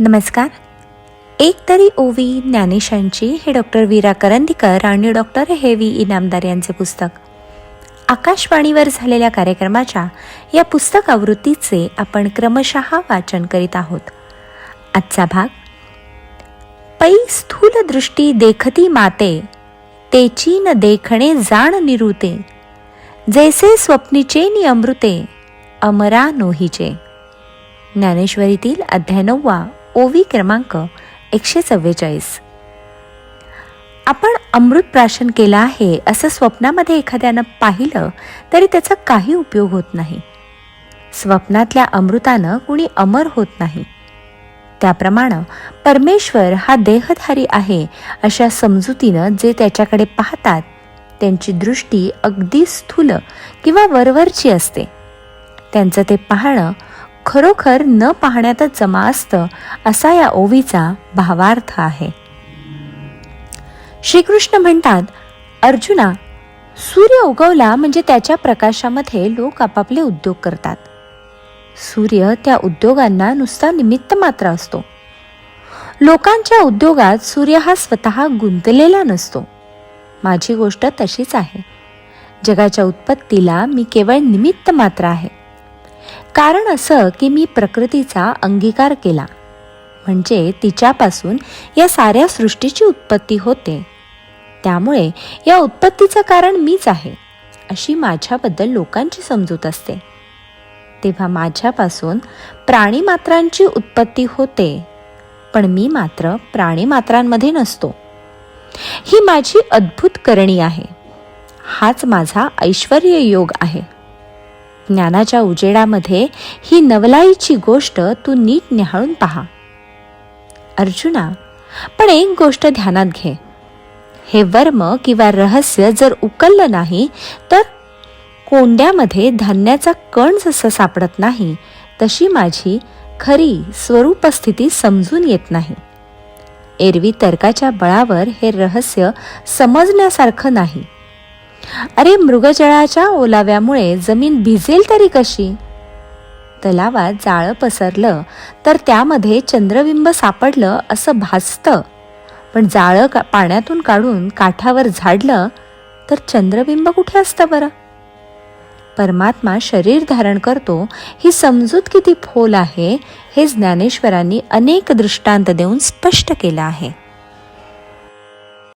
नमस्कार. एक तरी ओवी ज्ञानेशांची हे डॉक्टर वीरा करंदीकर आणि डॉक्टर हेवी इनामदार यांचे पुस्तक. आकाशवाणीवर झालेल्या कार्यक्रमाच्या या पुस्तक आवृत्तीचे आपण क्रमशः वाचन करीत आहोत. आजचा भाग पै स्थूल दृष्टी देखती माते तेची न देखणे जाण निरुते जैसे स्वप्नीचे नि अमृते अमरा नोहीचे. ज्ञानेश्वरीतील अध्याय नववा. ओवी क्रमांक एकशे चव्वेचाळीस आपण अमृत प्राशन केलं आहे असं स्वप्नामध्ये एखाद्यानं पाहिलं तरी त्याचा काही उपयोग होत नाही. स्वप्नातल्या अमृतानं कुणी अमर होत नाही. त्याप्रमाणे परमेश्वर हा देहधारी आहे अशा समजुतीनं जे त्याच्याकडे पाहतात त्यांची दृष्टी अगदी स्थूल किंवा वरवरची असते. त्यांचं ते पाहणं खरोखर न पाहण्यातच जमा असतं असा या ओवीचा भावार्थ आहे. श्रीकृष्ण म्हणतात अर्जुना सूर्य उगवला म्हणजे त्याच्या प्रकाशामध्ये लोक आपापले उद्योग करतात. सूर्य त्या उद्योगांना नुसता निमित्त मात्र असतो. लोकांच्या उद्योगात सूर्य हा स्वतः गुंतलेला नसतो. माझी गोष्ट तशीच आहे. जगाच्या उत्पत्तीला मी केवळ निमित्त मात्र आहे. कारण असं की मी प्रकृतीचा अंगीकार केला. म्हणजे तिच्यापासून या साऱ्या सृष्टीची उत्पत्ती होते. त्यामुळे या उत्पत्तीचं कारण मीच आहे अशी माझ्याबद्दल लोकांची समजूत असते. तेव्हा माझ्यापासून प्राणीमात्रांची उत्पत्ती होते पण मी मात्र प्राणीमात्रांमध्ये नसतो. ही माझी अद्भुत करणी आहे. हाच माझा ऐश्वर योग आहे. ज्ञानाच्या उजेडामध्ये ही नवलाईची गोष्ट तू नीट निहाळून पहा. अर्जुना पण एक गोष्ट ध्यानात घे. हे वर्म किंवा रहस्य जर उकललं नाही तर कोंड्यामध्ये धान्याचा कण जसं सापडत नाही तशी माझी खरी स्वरूपस्थिती समजून येत नाही. एरवी तर्काच्या बळावर हे रहस्य समजण्यासारखं नाही. अरे मृगजळाच्या ओलाव्यामुळे जमीन भिजेल तरी कशी? तलावात जाळं पसरलं तर त्यामध्ये चंद्रबिंब सापडलं असं भासतं. पण जाळं का पाण्यातून काढून काठावर झाडलं तर चंद्रबिंब कुठे असतं बरं? परमात्मा शरीर धारण करतो ही समजूत किती फोल आहे हे ज्ञानेश्वरांनी अनेक दृष्टांत देऊन स्पष्ट केलं आहे.